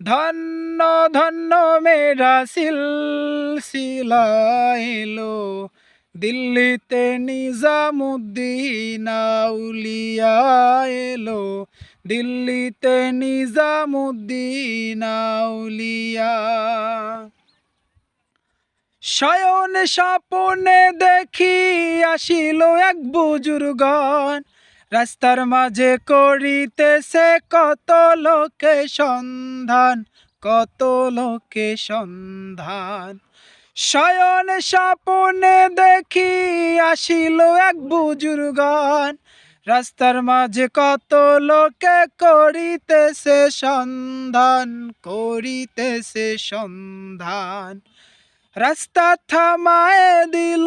ধন্য ধন্য মেরা সিলসিলা এলো দিল্লিতে নিজামুদ্দিন আউলিয়া এলো। দিল্লিতে নিজামুদ্দিন আউলিয়া শয়ন স্বপনে দেখি আসিল এক বুজুর্গন রাস্তার মাঝে করিতেছে কত লোকে সন্ধান, কত লোকে সন্ধান। শয়ন স্বপনে দেখি আসিল এক বুজুর্গন, রাস্তার মাঝে কত লোকে করিতেছে সন্ধান করিতেছে সন্ধান। রাস্তা থামায় দিল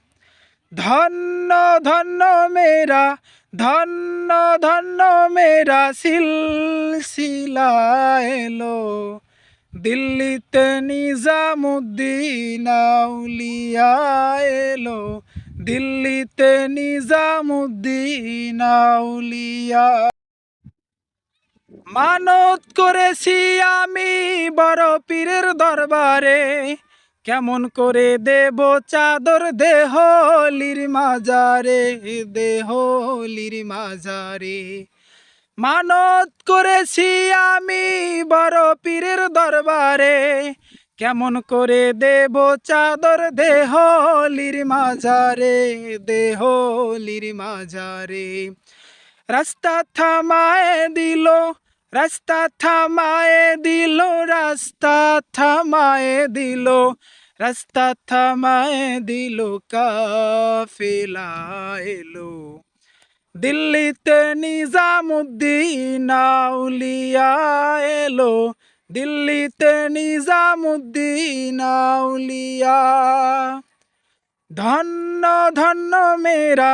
ধন্য ধন্য মেরা, ধন্য ধন্য মেরা সিলসিলা এলো। দিল্লিতে নিজামুদ্দিন আউলিয়া এলো। দিল্লিতে নিজামুদ্দিন আউলিয়া মানত করেছি আমি বড় পীরের দরবারে। কেমন করে দেব চাদর দেহলির মাজারে দেহলির মাজারে। মানত করেছি আমি বড় পীরের দরবারে, কেমন করে দেব চাদর দেহলির মাজারে দেহলির মাজারে। রাস্তা থামায় দিল রাস্তা থামায়ে দিল, রাস্তা থামায়ে দিল, রাস্তা থামায়ে দিল, কাফেলা এলো। দিল্লিতে নিজামুদ্দিন আউলিয়া এলো। দিল্লিতে নিজামুদ্দিন আউলিয়া ধন্য ধন্য মেরা